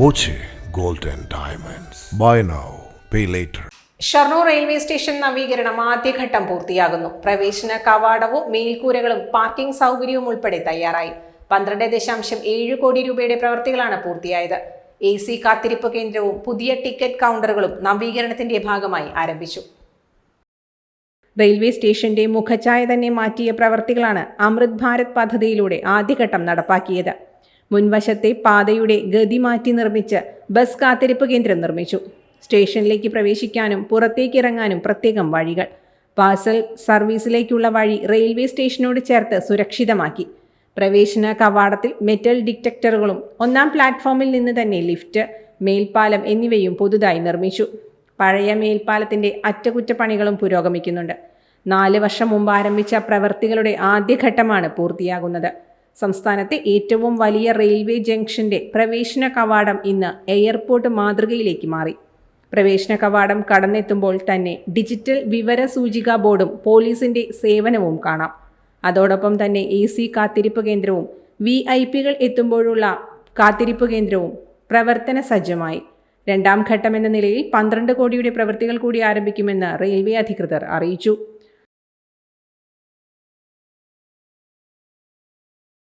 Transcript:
Boche gold and diamonds. Buy now pay later. Shoranur railway station നവീകരണം ആദ്യഘട്ടം പൂർത്തിയാകുന്നു. പ്രവേശന കവാടവും മേൽക്കൂരകളും പാർക്കിംഗ് സൗകര്യവും ഉൾപ്പെടെ തയ്യാറായി. പന്ത്രണ്ട് ദശാംശം ഏഴ് കോടി രൂപയുടെ പ്രവൃത്തികളാണ് പൂർത്തിയായത്. എ സി കാത്തിരിപ്പ് കേന്ദ്രവും പുതിയ ടിക്കറ്റ് കൗണ്ടറുകളും നവീകരണത്തിന്റെ ഭാഗമായി ആരംഭിച്ചു. റെയിൽവേ സ്റ്റേഷന്റെ മുഖഛായ തന്നെ മാറ്റിയ പ്രവർത്തികളാണ് അമൃത് ഭാരത് പദ്ധതിയിലൂടെ ആദ്യഘട്ടം നടപ്പാക്കിയത്. മുൻവശത്തെ പാതയുടെ ഗതി മാറ്റി നിർമ്മിച്ച് ബസ് കാത്തിരിപ്പ് കേന്ദ്രം നിർമ്മിച്ചു. സ്റ്റേഷനിലേക്ക് പ്രവേശിക്കാനും പുറത്തേക്ക് ഇറങ്ങാനും പ്രത്യേകം വഴികൾ. പാർസൽ സർവീസിലേക്കുള്ള വഴി റെയിൽവേ സ്റ്റേഷനോട് ചേർത്ത് സുരക്ഷിതമാക്കി. പ്രവേശന കവാടത്തിൽ മെറ്റൽ ഡിറ്റക്ടറുകളും ഒന്നാം പ്ലാറ്റ്ഫോമിൽ നിന്ന് തന്നെ ലിഫ്റ്റ് മേൽപ്പാലം എന്നിവയും പുതുതായി നിർമ്മിച്ചു. പഴയ മേൽപ്പാലത്തിന്റെ അറ്റകുറ്റപ്പണികളും പുരോഗമിക്കുന്നുണ്ട്. നാല് വർഷം മുമ്പ് ആരംഭിച്ച പ്രവൃത്തികളുടെ ആദ്യഘട്ടമാണ് പൂർത്തിയാകുന്നത്. സംസ്ഥാനത്തെ ഏറ്റവും വലിയ റെയിൽവേ ജംഗ്ഷന്റെ പ്രവേശന കവാടം ഇന്ന് എയർപോർട്ട് മാതൃകയിലേക്ക് മാറി. പ്രവേശന കവാടം കടന്നെത്തുമ്പോൾ തന്നെ ഡിജിറ്റൽ വിവര സൂചികാ ബോർഡും പോലീസിന്റെ സേവനവും കാണാം. അതോടൊപ്പം തന്നെ എ സി കാത്തിരിപ്പ് കേന്ദ്രവും വി ഐ പികൾ എത്തുമ്പോഴുള്ള കാത്തിരിപ്പ് കേന്ദ്രവും പ്രവർത്തന സജ്ജമായി. രണ്ടാം ഘട്ടം എന്ന നിലയിൽ പന്ത്രണ്ട് കോടിയുടെ പ്രവൃത്തികൾ കൂടി ആരംഭിക്കുമെന്ന് റെയിൽവേ അധികൃതർ അറിയിച്ചു.